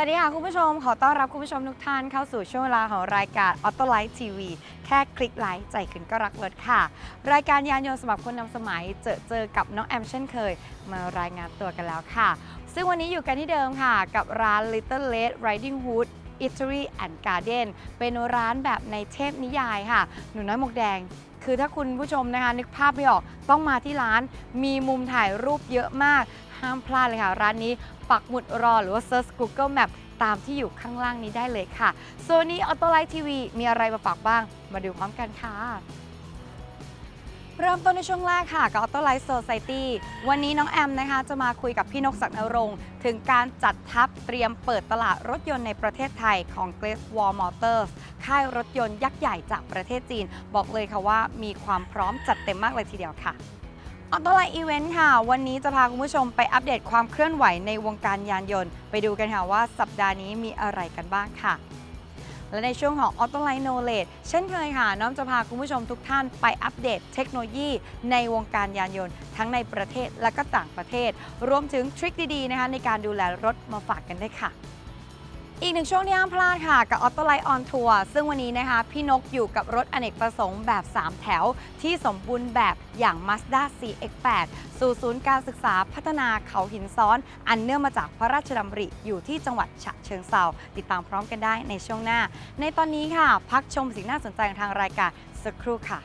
วัสดีค่ะคุณผู้ชม ขอต้อนรับคุณผู้ชมทุกท่านเข้าสู่ช่วงเวลาของรายการ Auto Light TV แค่คลิกไลค์ใจขึ้นก็รักรถค่ะ รายการยานยนต์สำหรับคนนำสมัย เจอเจอกับน้องแอมเช่นเคย มารายงานตัวกันแล้วค่ะ ซึ่งวันนี้อยู่กันที่เดิมค่ะ กับร้าน Little Red Riding Hood Eatery and Garden เป็นร้านแบบในเทพนิยายค่ะ หนูน้อยหมวกแดง คือถ้าคุณผู้ชมนะคะนึกภาพไม่ออกต้องมาที่ร้านมีมุมถ่ายรูปเยอะมาก ห้ามพลาดเลยค่ะ ร้านนี้ปักหมุดรอหรือว่า Search Google Map ตามที่อยู่ข้างล่างนี้ได้เลยค่ะส่วนวันนี้ Auto Light TV มีอะไรมาฝากบ้าง มาดูพร้อมกันค่ะ เริ่มต้นในช่วงแรกค่ะกับ Auto Light Society วันนี้น้องแอมนะคะ จะมาคุยกับพี่นกศักดิ์นรงค์ถึงการจัดทัพเตรียมเปิดตลาดรถยนต์ในประเทศไทยของ Great Wall Motors ค่ายรถยนต์ยักษ์ใหญ่จากประเทศจีน บอกเลยค่ะว่ามีความพร้อมจัดเต็มมากเลยทีเดียวค่ะ ออโตไลน์อีเวนต์ค่ะ วันนี้จะพาคุณผู้ชมไปอัปเดตความเคลื่อนไหวในวงการยานยนต์ ไปดูกันค่ะว่าสัปดาห์นี้มีอะไรกันบ้างค่ะ และในช่วงของ Auto Line Knowledge เช่นเคยค่ะ น้อมจะพาคุณผู้ชมทุกท่านไปอัปเดตเทคโนโลยี ในวงการยานยนต์ ทั้งในประเทศและก็ต่างประเทศ รวมถึงทริคดีๆนะคะในการดูแลรถมาฝากกันด้วยค่ะ อีกหนึ่งช่วงที่ห้ามพลาดค่ะ กับ Auto Light on Tour ซึ่งวันนี้นะคะ พี่นกอยู่กับรถอเนกประสงค์แบบ 3 แถว ที่สมบูรณ์แบบอย่าง Mazda CX-8 สู่ศูนย์การศึกษาพัฒนาเขาหินซ้อน อันเนื่องมาจากพระราชดำริอยู่ที่จังหวัดฉะเชิงเซาติดตามพร้อมกันได้ในช่วงหน้า ในตอนนี้ค่ะ พักชมสิ่งน่าสนใจของทางรายการสักครู่ค่ะ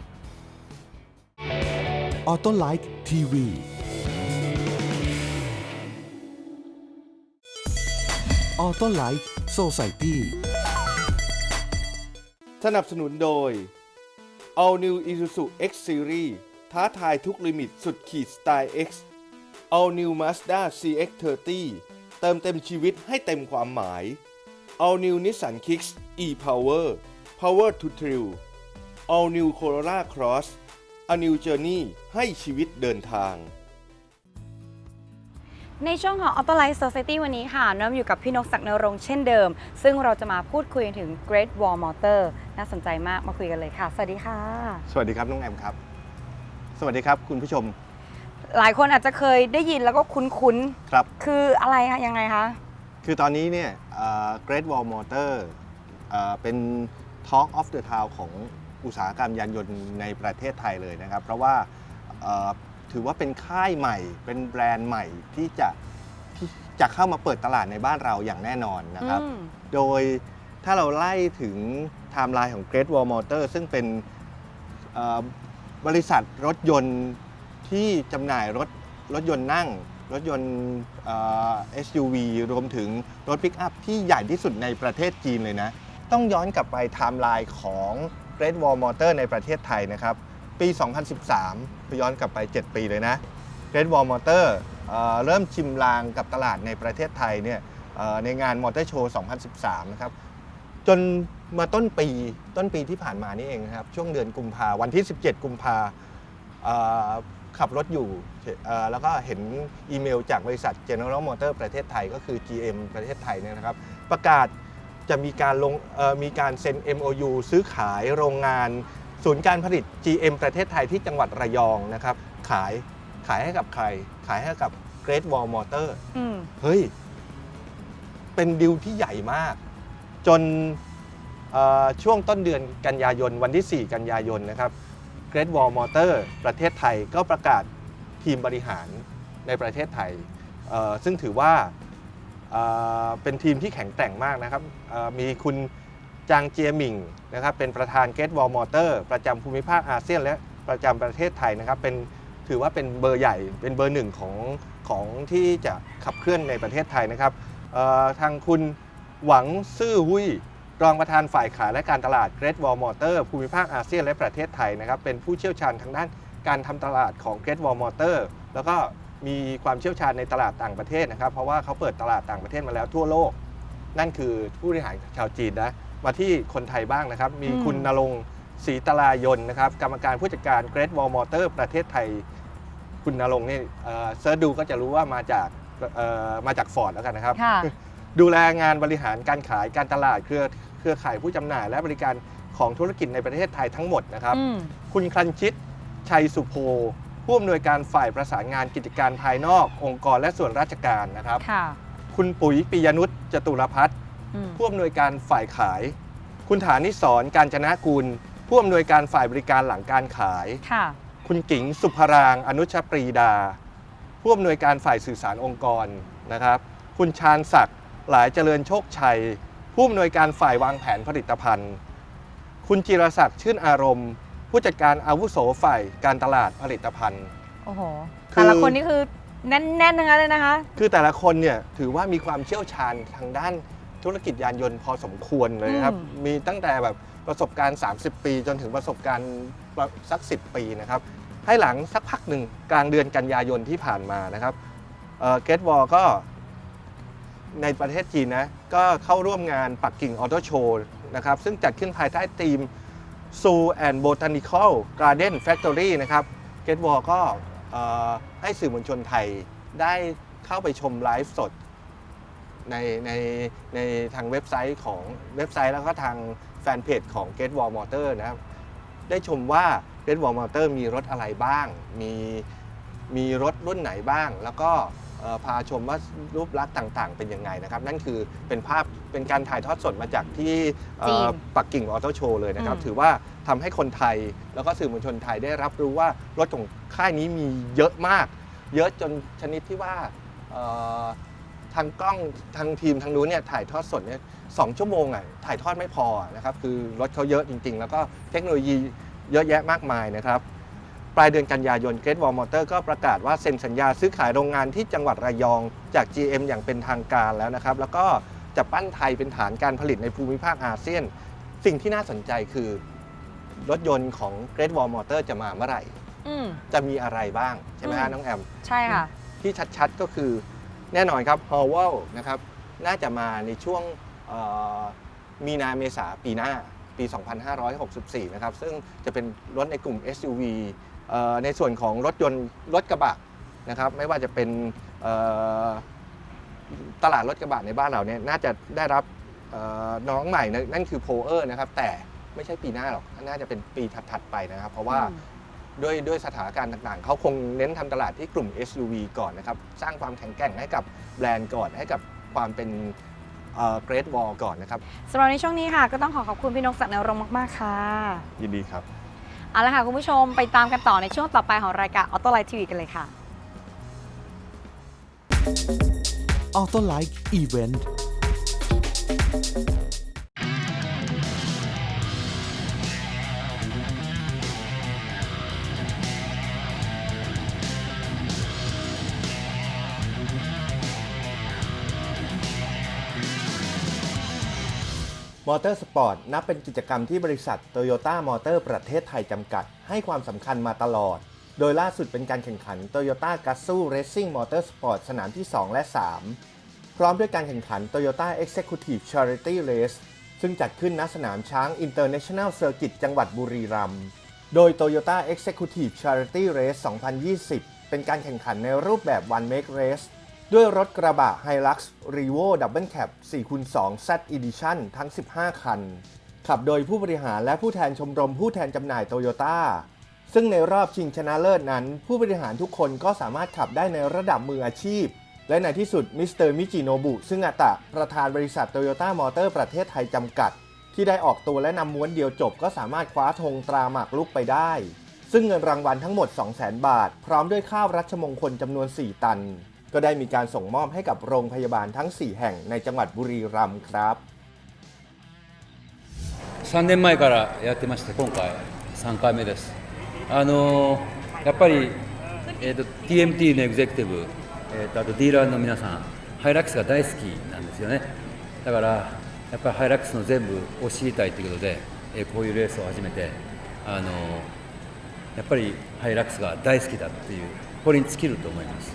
ออโตไลฟ์ทีวี ออโต้ไลฟ์โซไซตี้สนับสนุนโดย All New Isuzu X Series ท้าทายทุกลิมิตสุดขีดสไตล์ X All New Mazda CX-30 เติมเต็มชีวิตให้เต็มความหมาย All New Nissan Kicks e-Power Power to Thrill All New Corolla Cross A New Journey ให้ชีวิตเดินทาง ในช่วงของ Auto Life Society วันนี้ค่ะน้อมอยู่กับพี่นกศักดิ์นรงค์เช่นเดิม ซึ่งเราจะมาพูดคุยถึง Great Wall Motor น่าสนใจมากมาคุยกันเลยค่ะ สวัสดีค่ะ สวัสดีครับน้องแอมครับ สวัสดีครับคุณผู้ชม หลายคนอาจจะเคยได้ยินแล้วก็คุ้นครับ ๆ คืออะไรคะยังไงคะ คือตอนนี้เนี่ยเอ่อ Great Wall Motor เอ่อเป็น Talk of the Town ของอุตสาหกรรมยานยนต์ในประเทศไทยเลยนะครับ เพราะว่าเอ่อ ถือว่าเป็นค่ายใหม่ เป็นแบรนด์ใหม่ที่จะที่จะเข้ามาเปิดตลาดในบ้านเราอย่างแน่นอนนะครับ อืมโดยถ้าเราไล่ถึงไทม์ไลน์ของ Great Wall Motor ซึ่งเป็นเอ่อบริษัทรถยนต์ที่จำหน่ายรถรถยนต์นั่ง รถยนต์เอ่อ SUV รวมถึงรถปิกอัพที่ใหญ่ที่สุดในประเทศจีนเลยนะ ต้องย้อนกลับไปไทม์ไลน์ของ Great Wall Motor ในประเทศไทยนะครับ ปี 2013 คือย้อนกลับไป 7 ปีเลยนะ Great Wall Motor เอ่อเริ่มชิมลางกับตลาดในประเทศไทยเนี่ยในงานมอเตอร์โชว์ 2013 นะครับ จนมาต้นปีต้นปีที่ผ่านมานี่เองนะครับ ช่วงเดือนกุมภาวันที่ 17 กุมภาขับรถอยู่แล้วก็เห็นอีเมลจากบริษัท General Motor ประเทศไทยก็คือ GM ประเทศไทยเนี่ยนะครับ ประกาศจะมีการลงมีการเซ็น MOU ซื้อขายโรงงาน ศูนย์การผลิต GM ประเทศไทยที่จังหวัดระยองนะครับขายขายให้กับใคร ขายให้กับ Great Wall Motor อืมเฮ้ย เป็นดิวที่ใหญ่มาก จนเอ่อช่วงต้นเดือนกันยายน วันที่ 4 กันยายนนะครับ Great Wall Motor ประเทศไทยก็ประกาศทีมบริหารในประเทศไทยเอ่อซึ่งถือว่าเอ่อเป็นทีมที่แข็งแกร่งมากนะครับเอ่อมีคุณ จางเจียหมิงนะครับเป็นประธาน Great Wall Motor ประจำภูมิภาคอาเซียน และประจำประเทศไทยนะครับเป็นถือว่าเป็นเบอร์ใหญ่เป็นเบอร์หนึ่งของของที่จะขับเคลื่อนในประเทศไทยนะครับทางคุณหวังซื่อหุยรองประธานฝ่ายขายและการตลาด Great Wall Motor ภูมิภาคอาเซียนและประเทศไทยนะครับเป็นผู้เชี่ยวชาญทางด้านการทำตลาดของ Great Wall Motor แล้วก็มีความเชี่ยวชาญในตลาดต่างประเทศนะครับ เพราะว่าเขาเปิดตลาดต่างประเทศมาแล้วทั่วโลก นั่นคือผู้บริหารชาวจีนนะ มาที่คนไทยบ้างนะครับ มีอืมคุณนรงค์ศรีตลายนนะครับ กรรมการผู้จัดการ Great Wall Motor ประเทศไทย คุณนรงค์นี่เอ่อเซิร์ชดูก็จะรู้ว่ามาจากเอ่อมาจากฟอร์ดแล้วกันนะครับค่ะดูแลงานบริหารการขายการตลาดเครือเครือข่ายผู้จำหน่าย และบริการของธุรกิจในประเทศไทยทั้งหมดนะครับอืมคุณครันชิต ชัยสุโพผู้อำนวยการฝ่ายประสานงานกิจการภายนอก องค์กรและส่วนราชการนะครับค่ะคุณปุ๋ยปิยนุชจตุรพัฒน์อืม ผู้อำนวยการฝ่ายขาย คุณฐานิสรการจนะกุลผู้อำนวยการฝ่ายบริการหลังการขาย ค่ะ คุณกิ๋งสุภรางอนุชปรีดา ผู้อำนวยการฝ่ายสื่อสารองค์กรนะครับ คุณชาญศักดิ์หลายเจริญโชคชัย ผู้อำนวยการฝ่ายวางแผนผลิตภัณฑ์ คุณจิรศักดิ์ชื่นอารมณ์ ผู้จัดการอาวุโสฝ่ายการตลาดผลิตภัณฑ์ โอ้โห คือ แต่ละคนนี่คือแน่นๆทั้งนั้นเลยนะคะ คือแต่ละคนเนี่ยถือว่ามีความเชี่ยวชาญทางด้าน ธุรกิจยานยนต์พอสมควรเลยนะครับอืมมีตั้งแต่แบบประสบการณ์ 30 ปี จนถึงประสบการณ์สัก 10 ปีนะครับ ให้หลังสักพักหนึ่งกลางเดือนกันยายนที่ผ่านมานะครับเกตวอลก็ในประเทศจีนนะ ก็เข้าร่วมงานปักกิ่งออโตโชว์นะครับ ซึ่งจัดขึ้นภายใต้ธีม Zoo and Botanical Garden Factory นะครับเกตวอลก็เอ่อให้สื่อมวลชนไทยได้เข้าไปชมไลฟ์สด ในในในทางเว็บไซต์ของเว็บไซต์แล้วก็ทางแฟนเพจของ Get Wall Motor นะครับ ได้ชมว่า Get Wall Motor มีรถอะไรบ้าง มีมีรถรุ่นไหนบ้าง แล้วก็เอ่อพาชมว่ารูปลักษณ์ต่างๆ เป็นยังไงนะครับ นั่นคือเป็นภาพเป็นการถ่ายทอดสดมาจากที่เอ่อจีนปักกิ่งออโต้โชว์เลยนะครับอืมถือว่าทำให้คนไทยแล้วก็สื่อมวลชนไทยได้รับรู้ว่ารถของค่ายนี้มีเยอะมาก เยอะจนชนิดที่ว่าเอ่อ ทางกล้องทางทีมทางนู้นเนี่ยถ่ายทอดสดเนี่ยสองชั่วโมงอะถ่ายทอดไม่พอนะครับคือรถเขาเยอะจริง ๆ แล้วก็เทคโนโลยีเยอะแยะมากมายนะครับ ปลายเดือนกันยายน Great Wall Motor ก็ประกาศว่าเซ็นสัญญาซื้อขายโรงงานที่จังหวัดระยองจาก GM อย่างเป็นทางการแล้วนะครับ แล้วก็จะปั้นไทยเป็นฐานการผลิตในภูมิภาคอาเซียน สิ่งที่น่าสนใจคือ รถยนต์ของ Great Wall Motor จะมาเมื่อไหร่อืมจะมีอะไรบ้างใช่ไหมฮะอืมน้องแอม ใช่ค่ะ ที่ชัดๆก็คือ แน่นอนครับ h o w e l นะครับน่าจะมาในช่วงมีนาเมษาปีหน้าปี 2564 นะครับ ซึ่งจะเป็นรถในกลุ่ม SUV ในส่วนของรถยนต์รถกระบะนะครับ ไม่ว่าจะเป็นตลาดรถกระบะในบ้านเราเนี่ยน่าจะได้รับน้องใหม่นั่นคือ p o เออร์นะครับ แต่ไม่ใช่ปีหน้าหรอก น่าจะเป็นปีถัด ๆ ไปนะครับ เพราะว่า ด้วยด้วยสถานการณ์ต่างๆ เขาคงเน้นทำตลาดที่กลุ่ม SUV ก่อนนะครับ สร้างความแข็งแกร่งให้กับแบรนด์ก่อน ให้กับความเป็นเกรดวอลก่อนนะครับสำหรับในช่วงนี้ค่ะก็ต้องขอขอบคุณพี่นกศักดิ์นรงค์มาก ๆ ค่ะ ยินดีครับ เอาละค่ะ คุณผู้ชมไปตามกันต่อในช่วงต่อไปของรายการ Auto Light TV กันเลยค่ะ Auto Like Event มอเตอร์สปอร์ตนับเป็นกิจกรรมที่บริษัทโตโยต้ามอเตอร์ประเทศไทยจำกัด ให้ความสำคัญมาตลอด โดยล่าสุดเป็นการแข่งขัน Toyota g a z z o Racing Motorsport สนามที่ 2 และ 3 พร้อมด้วยการแข่งขัน Toyota Executive Charity Race ซึ่งจัดขึ้นณสนามช้าง International Circuit จังหวัดบุรีรัมย์ โดย Toyota Executive Charity Race 2020 เป็นการแข่งขันในรูปแบบ One Make Race ด้วยรถกระบะ Hilux Revo Double Cab 4x2 Z Edition ทั้ง 15 คัน ขับโดยผู้บริหารและผู้แทนชมรมผู้แทนจำหน่ายโตโยต้าซึ่งในรอบชิงชนะเลิศนั้น ผู้บริหารทุกคนก็สามารถขับได้ในระดับมืออาชีพ และในที่สุดมิสเตอร์มิจิโนบุซึ่งอาตะประธานบริษัทโตโยต้ามอเตอร์ประเทศไทยจำกัด ที่ได้ออกตัวและนำม้วนเดียวจบก็สามารถคว้าธงตราหมากลุกไปได้ ซึ่งเงินรางวัลทั้งหมด 200,000 บาท พร้อมด้วยข้าวรัชมงคลจำนวน 4 ตัน ก็ได้มีการส่งมอบให้กับโรงพยาบาลทั้ง 4 แห่งในจังหวัดบุรีรัมย์ครับ 3年前からやってまして今回3回目ですあのーやっぱり、えーと TMT のエグゼクティブ、えーとあとディーラーの皆さんハイラックスが大好きなんですよねだからやっぱりハイラックスの全部を知りたいということで、えーこういうレースを始めてあのーやっぱりハイラックスが大好きだっていうこれに尽きると思います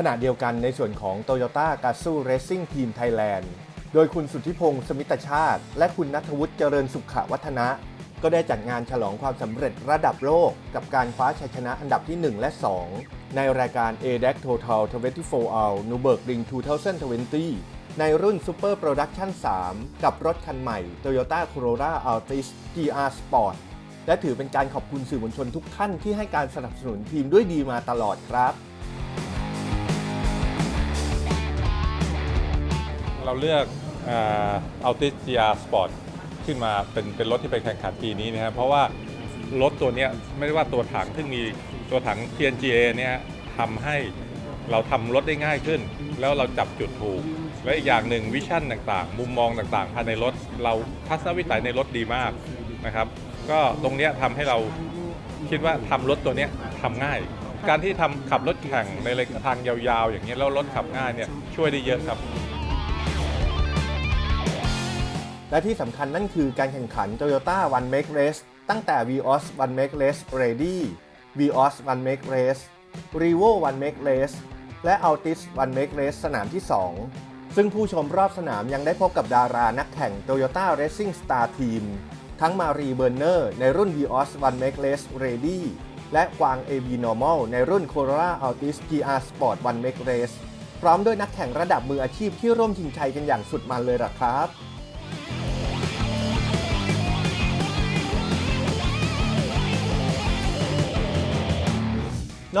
ขณะเดียวกันในส่วนของ Toyota g a z o Racing Team Thailand โดยคุณสุทธิพงศ์สมิตชาติ และคุณนัทวุฒิเจริญสุขวัฒนะ ก็ได้จัดงานฉลองความสำเร็จระดับโลก กับการคว้าชัยชนะอันดับที่ 1 และ 2 ในรายการ ADAC Total 24 Hour Nürburgring 2020 ในรุ่น Super Production 3 กับรถคันใหม่ Toyota Corolla Altis GR Sport และถือเป็นการขอบคุณสื่อมวลชนทุกท่านที่ให้การสนับสนุนทีมด้วยดีมาตลอดครับ เราเลือกอัลติ GR Sport ขึ้นมาเป็นเป็นรถที่ไปแข่งขันปีนี้นะครับเพราะว่ารถตัวนี้ไม่ได้ว่าตัวถังซึ่งมีตัวถัง TNGA เนี่ยทำให้เราทำรถได้ง่ายขึ้น แล้วเราจับจุดถูก และอีกอย่างหนึ่งวิชั่นต่างๆ มุมมองต่างๆภายในรถ เราทัศนวิสัยในรถดีมากนะครับ ก็ตรงนี้ทำให้เราคิดว่าทำรถตัวนี้ทำง่าย การที่ทำขับรถแข่งในระยะทางยาวๆ อย่างเงี้แล้วรถขับง่ายเนี่ยช่วยได้เยอะครับ และที่สำคัญนั่นคือการแข่งขัน Toyota One Make Race ตั้งแต่ Vios One Make Race Ready Vios One Make Race Revo One Make Race และ Altis One Make Race สนามที่ 2 ซึ่งผู้ชมรอบสนามยังได้พบกับดารานักแข่ง Toyota Racing Star Team ทั้งมารีเบอร์เนอร์ในรุ่น Vios One Make Race Ready และกวาง AB Normal ในรุ่น Corolla Altis GR Sport One Make Race พร้อมด้วยนักแข่งระดับมืออาชีพที่ร่วมชิงชัยกันอย่างสุดมันเลยล่ะครับ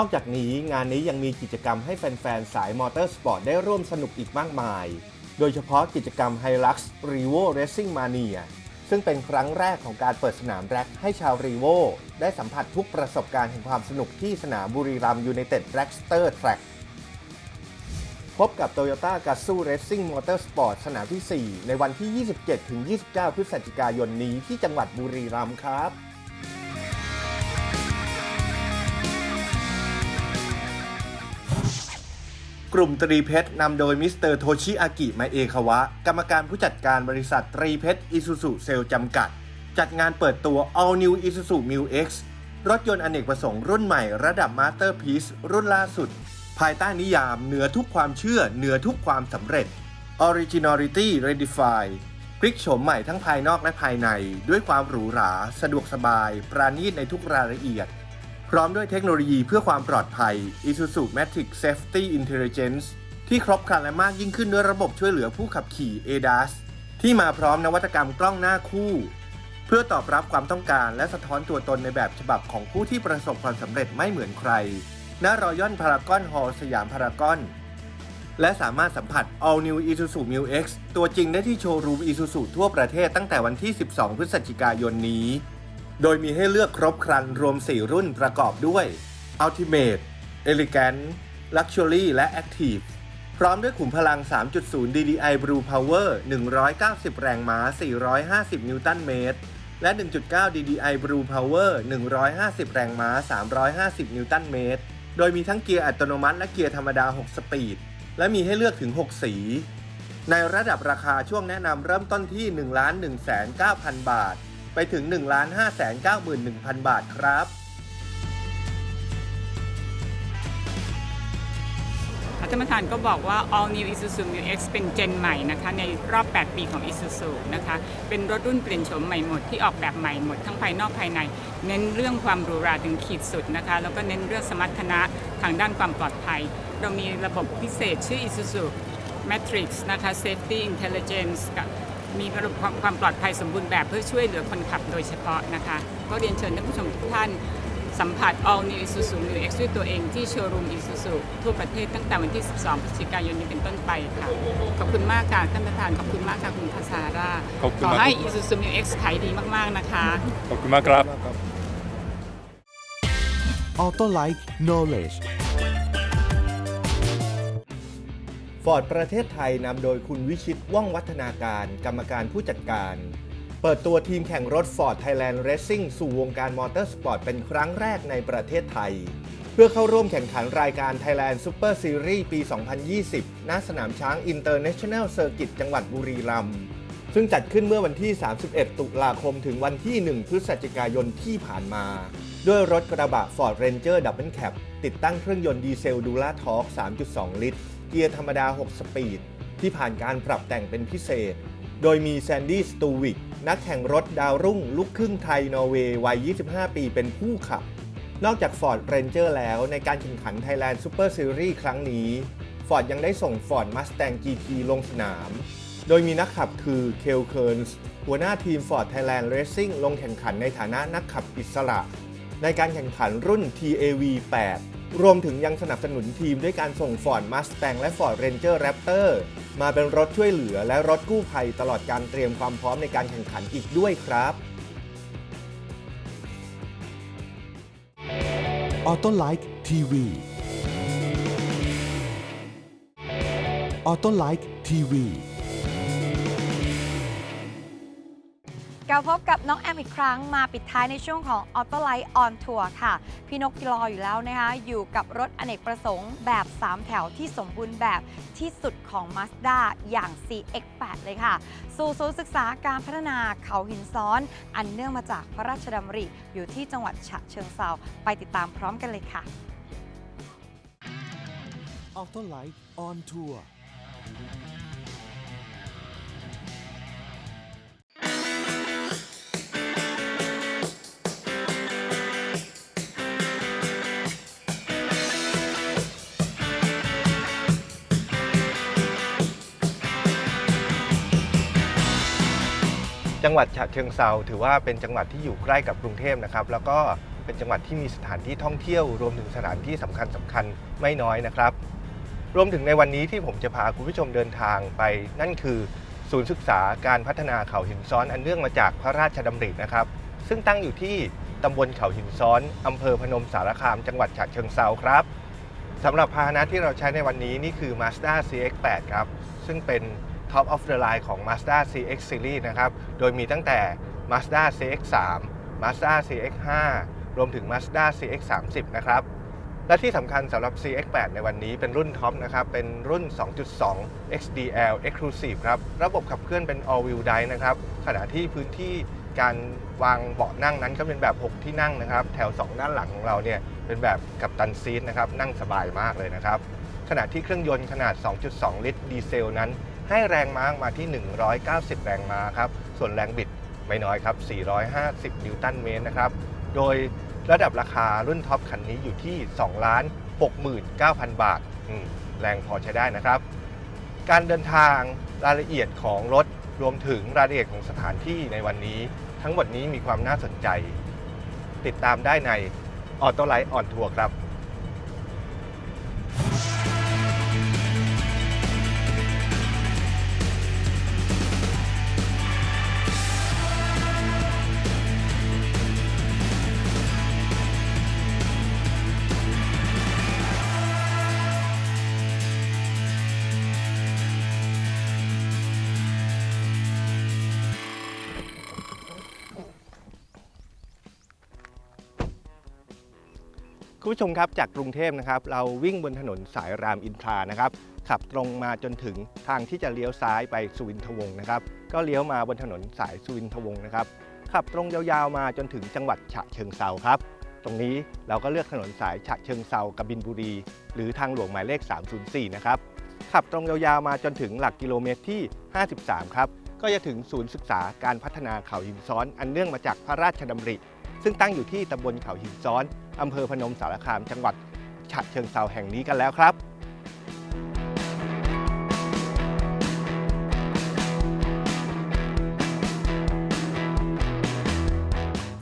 นอกจากนี้งานนี้ยังมีกิจกรรมให้แฟน ๆ สายมอเตอร์สปอร์ตได้ร่วมสนุกอีกมากมาย โดยเฉพาะกิจกรรม Hilux Revo Racing Mania ซึ่งเป็นครั้งแรกของการเปิดสนามแร็กให้ชาว Revo ได้สัมผัสทุกประสบการณ์แห่งความสนุกที่สนามบุรีรัมยูไนเต็ดแร็กสเตอร์แทร็กพบกับ Toyota g a z o Racing Motorsport สนามที่ 4 ในวันที่ 27-29 พฤศจิกายนนี้ที่จังหวัดบุรีรัมย์ครับ กลุ่มตรีเพชรนำโดยมิสเตอร์โทชิอากิมาเอคาวะ กรรมการผู้จัดการบริษัทตรีเพชรอิซูซุเซลจำกัด จัดงานเปิดตัว All New Isuzu Mu X รถยนต์อเนกประสงค์รุ่นใหม่ระดับ Masterpiece รุ่นล่าสุด ภายใต้นิยามเหนือทุกความเชื่อเหนือทุกความสำเร็จ Originality Redefined พลิกโฉมใหม่ทั้งภายนอกและภายใน ด้วยความหรูหรา สะดวกสบาย ปราณีตในทุกรายละเอียด พร้อมด้วยเทคโนโลยีเพื่อความปลอดภัย Isuzu Matrix Safety Intelligence ที่ครบครันและมากยิ่งขึ้นด้วยระบบช่วยเหลือผู้ขับขี่ ADAS ที่มาพร้อมนวัตกรรมกล้องหน้าคู่ เพื่อตอบรับความต้องการและสะท้อนตัวตนในแบบฉบับของผู้ที่ประสบความสำเร็จไม่เหมือนใคร ณ รอยัลพารากอนฮอลสยามพารากอน และสามารถสัมผัส All New Isuzu Mu X ตัวจริงได้ที่โชว์รูม Isuzu ทั่วประเทศตั้งแต่วันที่ 12 พฤศจิกายนนี้ โดยมีให้เลือกครบครันรวม 4 รุ่นประกอบด้วย Ultimate Elegant Luxury และ Active พร้อมด้วยขุมพลัง 3.0 DDI Blue Power 190 แรงม้า 450 นิวตันเมตร และ 1.9 DDI Blue Power 150 แรงม้า 350 นิวตันเมตร โดยมีทั้งเกียร์อัตโนมัติและเกียร์ธรรมดา 6 สปีด และมีให้เลือกถึง 6 สี ในระดับราคาช่วงแนะนำเริ่มต้นที่ 1 1 9 0 0 0บาท ไปถึง 1 5 9 1 0 0 0 บาทครับ ท่านประธานก็บอกว่า All New Isuzu Mu X เป็นเจนใหม่นะคะในรอบ 8 ปีของ Isuzu นะคะ เป็นรถรุ่นเปลี่ยนโฉมใหม่หมดที่ออกแบบใหม่หมดทั้งภายนอกภายใน เน้นเรื่องความหรูหราถึงขีดสุดนะคะ แล้วก็เน้นเรื่องสมรรถนะทางด้านความปลอดภัย เรามีระบบพิเศษชื่อ Isuzu Matrix นะคะ Safety Intelligence กับ มีระบบความความปลอดภัยสมบูรณ์แบบเพื่อช่วยเหลือคนขับโดยเฉพาะนะคะ ก็เรียนเชิญท่านผู้ชมทุกท่านสัมผัส All New Isuzu Mu X ด้วยตัวเองที่โชว์รูม Isuzu ทั่วประเทศตั้งแต่วันที่ 12 พฤศจิกายนนี้เป็นต้นไปค่ะ ขอบคุณมากค่ะท่านประธาน ขอบคุณมากค่ะคุณคาซาร่าขอบคุณขอมาก ให้ Isuzu Mu X ขายดีมาก ๆ นะคะ ขอบคุณมากครับ Auto Like Knowledge Ford ประเทศไทยนำโดยคุณวิชิตว่องวัฒนาการ กรรมการผู้จัดการ เปิดตัวทีมแข่งรถ Ford Thailand Racing สู่วงการมอเตอร์สปอร์ตเป็นครั้งแรกในประเทศไทย เพื่อเข้าร่วมแข่งขันรายการ Thailand Super Series ปี 2020 ณ สนามช้าง International Circuit จังหวัดบุรีรัมย์ซึ่งจัดขึ้นเมื่อวันที่ 31 ตุลาคมถึงวันที่ 1 พฤศจิกายนที่ผ่านมา ด้วยรถกระบะ Ford Ranger Double Cab ติดตั้งเครื่องยนต์ดีเซลดูล่าทอร์ก3.2 ลิตร เกียร์ธรรมดา 6 สปีด ที่ผ่านการปรับแต่งเป็นพิเศษ โดยมีแซนดี้สตูวิกนักแข่งรถดาวรุ่งลูกครึ่งไทยนอร์เวย์วัย 25 ปีเป็นผู้ขับ นอกจาก Ford Ranger แล้วในการแข่งขัน Thailand Super Series ครั้งนี้ Ford ยังได้ส่ง Ford Mustang GT ลงสนาม โดยมีนักขับคือเคลเคิร์นส์หัวหน้าทีม Ford Thailand Racing ลงแข่งขันในฐานะนักขับอิสระ ในการแข่งขันรุ่น TAV 8 รวมถึงยังสนับสนุนทีมด้วยการส่ง Ford Mustang และ Ford Ranger Raptor มาเป็นรถช่วยเหลือและรถกู้ภัยตลอดการเตรียมความพร้อมในการแข่งขันอีกด้วยครับ Autolike TV Autolike TV กลับพบกับน้องแอมอีกครั้งมาปิดท้ายในช่วงของ Auto Light on Tour ค่ะ พี่นกรออยู่แล้วนะคะ อยู่กับรถอเนกประสงค์แบบ 3 แถวที่สมบูรณ์แบบที่สุดของ Mazda อย่าง CX8 เลยค่ะ สู่ศูนย์ศึกษาการพัฒนาเขาหินซ้อน อันเนื่องมาจากพระราชดำริ อยู่ที่จังหวัดฉะเชิงเซาไปติดตามพร้อมกันเลยค่ะ Autolike on Tour จังหวัดฉะเชิงเซาถือว่าเป็นจังหวัดที่อยู่ใกล้กับกรุงเทพนะครับ แล้วก็เป็นจังหวัดที่มีสถานที่ท่องเที่ยว รวมถึงสถานที่สำคัญสำคัญไม่น้อยนะครับ รวมถึงในวันนี้ที่ผมจะพาคุณผู้ชมเดินทางไป นั่นคือศูนย์ศึกษาการพัฒนาเขาหินซ้อนอันเนื่องมาจากพระราชดำรินะครับ ซึ่งตั้งอยู่ที่ตำบลเขาหินซ้อนอำเภอพนมสารคาม จังหวัดฉะเชิงเซาครับสำหรับพาหนะที่เราใช้ในวันนี้นี่คือ Mazda CX-8 ครับ ซึ่งเป็น Top of the line ของ Mazda CX Series นะครับ โดยมีตั้งแต่ Mazda CX-3 Mazda CX-5 รวมถึง Mazda CX-30 นะครับ และที่สำคัญสำหรับ CX-8 ในวันนี้เป็นรุ่นท็อปนะครับ เป็นรุ่น 2.2 XDL Exclusive ครับ ระบบขับเคลื่อนเป็น All Wheel Drive นะครับ ขณะที่พื้นที่การวางเบาะนั่งนั้นก็เป็นแบบ 6 ที่นั่งนะครับ แถว 2 ด้านหลังของเราเนี่ยเป็นแบบกับตันซีทนะครับ นั่งสบายมากเลยนะครับ ขณะที่เครื่องยนต์ขนาด 2.2 ลิตรดีเซลนั้น ให้แรงม้ามาที่ 190 แรงม้าครับ ส่วนแรงบิดไม่น้อยครับ 450 นิวตันเมตรนะครับ โดยระดับราคารุ่นท็อปคันนี้อยู่ที่ 2 ล้าน 69,000 บาท แรงพอใช้ได้นะครับ การเดินทางรายละเอียดของรถรวมถึงรายละเอียดของสถานที่ในวันนี้ ทั้งหมดนี้มีความน่าสนใจ ติดตามได้ในออโตไลท์ออนทัวร์ครับ คุณผู้ชมครับจากกรุงเทพนะครับเราวิ่งบนถนนสายรามอินทรานะครับขับตรงมาจนถึงทางที่จะเลี้ยวซ้ายไปสุวินทวงศ์นะครับก็เลี้ยวมาบนถนนสายสุวินทวงศ์นะครับขับตรงยาวๆมาจนถึงจังหวัดฉะเชิงเซาครับ ตรงนี้เราก็เลือกถนนสายฉะเชิงเซากบินบุรี หรือทางหลวงหมายเลข 304 นะครับขับตรงยาวๆมาจนถึงหลักกิโลเมตรที่ 53 ครับก็จะถึงศูนย์ศึกษาการพัฒนาเขาหินซ้อน อันเนื่องมาจากพระราชดำริ ซึ่งตั้งอยู่ที่ตำบลเขาหินซ้อน อำเภอพนมสารคาม จังหวัดฉะเชิงเซาแห่งนี้กันแล้วครับ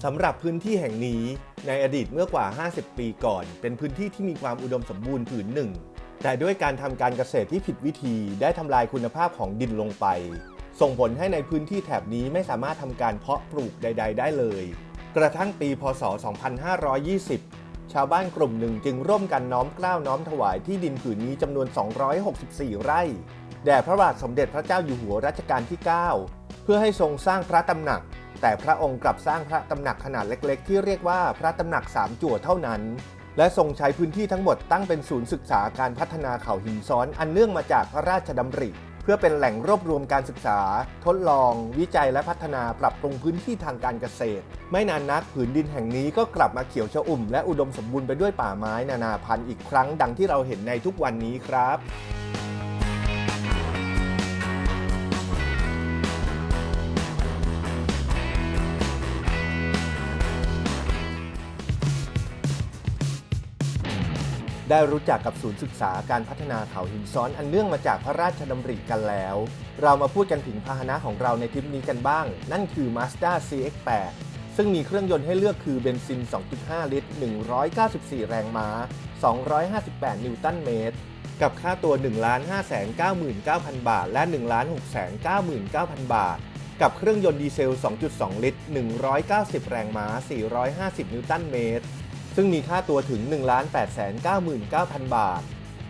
สำหรับพื้นที่แห่งนี้ในอดีตเมื่อกว่า 50 ปีก่อน เป็นพื้นที่ที่มีความอุดมสมบูรณ์ผืนหนึ่ง แต่ด้วยการทำการเกษตรที่ผิดวิธีได้ทำลายคุณภาพของดินลงไป ส่งผลให้ในพื้นที่แถบนี้ไม่สามารถทำการเพาะปลูกใด ๆ ได้เลย กระทั่งปีพศ 2520 ชาวบ้านกลุ่มหนึ่งจึงร่วมกันน้อมเกล้าวน้อมถวายที่ดินผืนนี้จำนวน 264 ไร่ แด่พระบาทสมเด็จพระเจ้าอยู่หัวรัชกาลที่ 9 เพื่อให้ทรงสร้างพระตำหนัก แต่พระองค์กลับสร้างพระตำหนักขนาดเล็ก ๆ ที่เรียกว่าพระตำหนักสามจั่วเท่านั้นและทรงใช้พื้นที่ทั้งหมดตั้งเป็นศูนย์ศึกษาการพัฒนาเขาหินซ้อนอันเนื่องมาจากพระราชดำริ พื่อเป็นแหล่งรวบรวมการศึกษา ทดลอง วิจัยและพัฒนาปรับปรุงพื้นที่ทางการเกษตร ไม่นานนักผืนดินแห่งนี้ก็กลับมาเขียวชอุ่มและอุดมสมบูรณ์ไปด้วยป่าไม้นานาพันธุ์อีกครั้งดังที่เราเห็นในทุกวันนี้ครับ ได้รู้จักกับศูนย์ศึกษาการพัฒนาเขาหินซ้อนอันเนื่องมาจากพระราชดำริกันแล้ว เรามาพูดกันถึงพาหนะของเราในทริปนี้กันบ้าง นั่นคือ Mazda CX-8 ซึ่งมีเครื่องยนต์ให้เลือกคือเบนซิน 2.5 ลิตร 194 แรงม้า 258 นิวตันเมตร กับค่าตัว 1 5 9 9 0 0 0 บาท และ 1 6 9 9 0 0 0 บาท กับเครื่องยนต์ดีเซล 2.2 ลิตร 190 แรงม้า 450 นิวตันเมตร ซึ่งมีค่าตัวถึง 1 8 9 9 0 0 0 บาท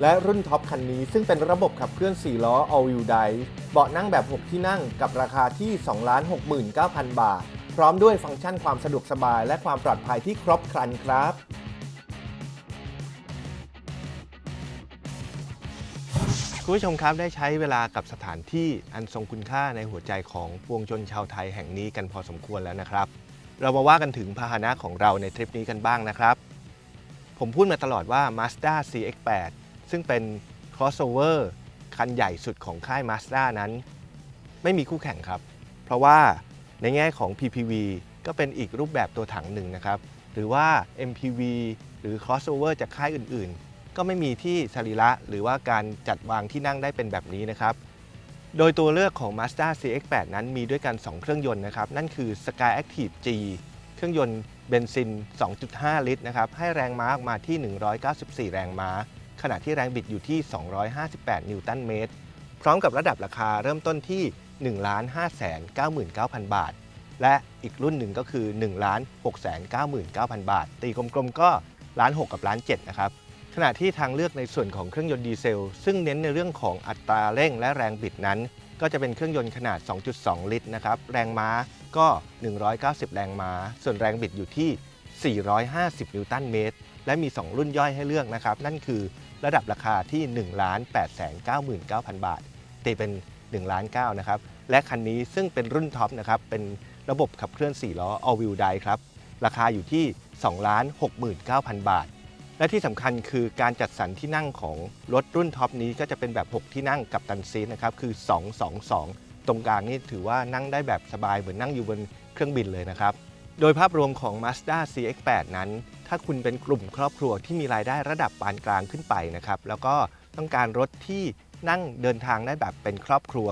และรุ่นท็อปคันนี้ซึ่งเป็นระบบขับเคลื่อน 4 ล้อ All Wheel Drive เบาะนั่งแบบ 6 ที่นั่งกับราคาที่ 269,000 บาท พร้อมด้วยฟังก์ชันความสะดวกสบายและความปลอดภัยที่ครบครันครับคุณผู้ชมครับได้ใช้เวลากับสถานที่อันทรงคุณค่าในหัวใจของปวงชนชาวไทยแห่งนี้กันพอสมควรแล้วนะครับ เรามาว่ากันถึงพาหนะของเราในทริปนี้กันบ้างนะครับ ผมพูดมาตลอดว่า Mazda CX-8 ซึ่งเป็น crossover คันใหญ่สุดของค่าย Mazda นั้น ไม่มีคู่แข่งครับ เพราะว่าในแง่ของ PPV ก็เป็นอีกรูปแบบตัวถังหนึ่งนะครับ หรือว่า MPV หรือ crossover จากค่ายอื่นๆ ก็ไม่มีที่สรีระหรือว่าการจัดวางที่นั่งได้เป็นแบบนี้นะครับ โดยตัวเลือกของ Mazda CX-8 นั้นมีด้วยกัน 2 เครื่องยนต์นะครับ นั่นคือ Sky Active G เครื่องยนต์เบนซิน 2.5 ลิตรนะครับ ให้แรงม้าออกมาที่ 194 แรงม้า ขณะที่แรงบิดอยู่ที่ 258 นิวตันเมตร พร้อมกับระดับราคาเริ่มต้นที่ 1 5 9 9 0 0 0 บาท และอีกรุ่นหนึ่งก็คือ 1 6 9 9 0 0 0 บาท ตีกลมๆก็ล้าน6กับล้าน7นะครับ ขณะที่ทางเลือกในส่วนของเครื่องยนต์ดีเซล ซึ่งเน้นในเรื่องของอัตราเร่งและแรงบิดนั้น ก็จะเป็นเครื่องยนต์ขนาด 2.2 ลิตรนะครับแรงม้าก็ 190 แรงม้า ส่วนแรงบิดอยู่ที่ 450 นิวตันเมตร และมี 2 รุ่นย่อยให้เลือกนะครับ นั่นคือระดับราคาที่ 1 8 9 9 0 0 0บาท ตีเป็น 1 ล้าน9นะครับ และคันนี้ซึ่งเป็นรุ่นท็อปนะครับ เป็นระบบขับเคลื่อน 4 ล้อ All Wheel Drive ครับ ราคาอยู่ที่ 2 6 9 0 0 0 บาท และที่สำคัญคือการจัดสรรที่นั่งของรถรุ่นท็อปนี้ก็จะเป็นแบบ 6 ที่นั่งกับตันซีนะครับคือ 222 ตรงกลางนี่ถือว่านั่งได้แบบสบายเหมือนนั่งอยู่บนเครื่องบินเลยนะครับ โดยภาพรวมของ Mazda CX-8 นั้น ถ้าคุณเป็นกลุ่มครอบครัวที่มีรายได้ระดับปานกลางขึ้นไปนะครับแล้วก็ต้องการรถที่นั่งเดินทางได้แบบเป็นครอบครัว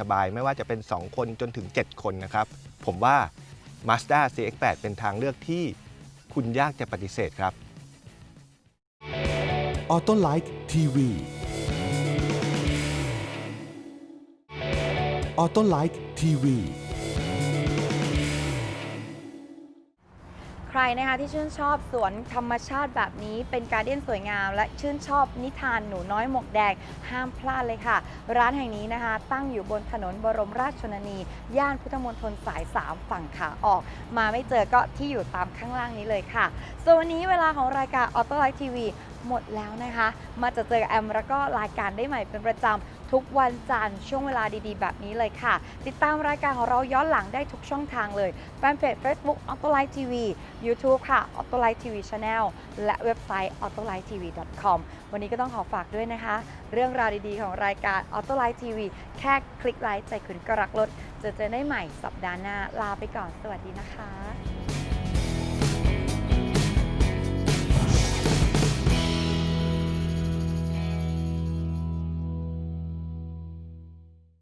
สบายๆ ไม่ว่าจะเป็น 2 คนจนถึง 7 คนนะครับ ผมว่า Mazda CX-8 เป็นทางเลือกที่คุณยากจะปฏิเสธครับ ออโต้ไลท์ทีวีออโต้ไลท์ทีวีใครนะคะที่ชื่นชอบสวนธรรมชาติแบบนี้เป็นการเดียนสวยงาม และชื่นชอบนิทานหนูน้อยหมวกแดงห้ามพลาดเลยค่ะ ร้านแห่งนี้นะคะ ตั้งอยู่บนถนนบรมราชชนนี ย่านพุทธมณฑลสาย 3 ฝั่งขาออก มาไม่เจอก็ที่อยู่ตามข้างล่างนี้เลยค่ะส่วนวันนี้เวลาของรายการออโต้ไลท์ทีวี หมดแล้วนะคะ มาจะเจอแอมแล้วก็รายการได้ใหม่เป็นประจำทุกวันจันทร์ช่วงเวลาดีๆ แบบนี้เลยค่ะ ติดตามรายการของเราย้อนหลังได้ทุกช่องทางเลยแฟนเพจ Facebook a u t o l i g h t TV YouTube ค่ะ a u t o l i g h t TV Channel และเว็บไซต์ a u t o l i g h t TV com วันนี้ก็ต้องขอฝากด้วยนะคะ เรื่องราวดีๆของรายการ a u t o l i g h t TV แค่คลิกไลค์ใจคุณก็รักรถเจอเจอได้ใหม่สัปดาห์หน้าลาไปก่อนสวัสดีนะคะ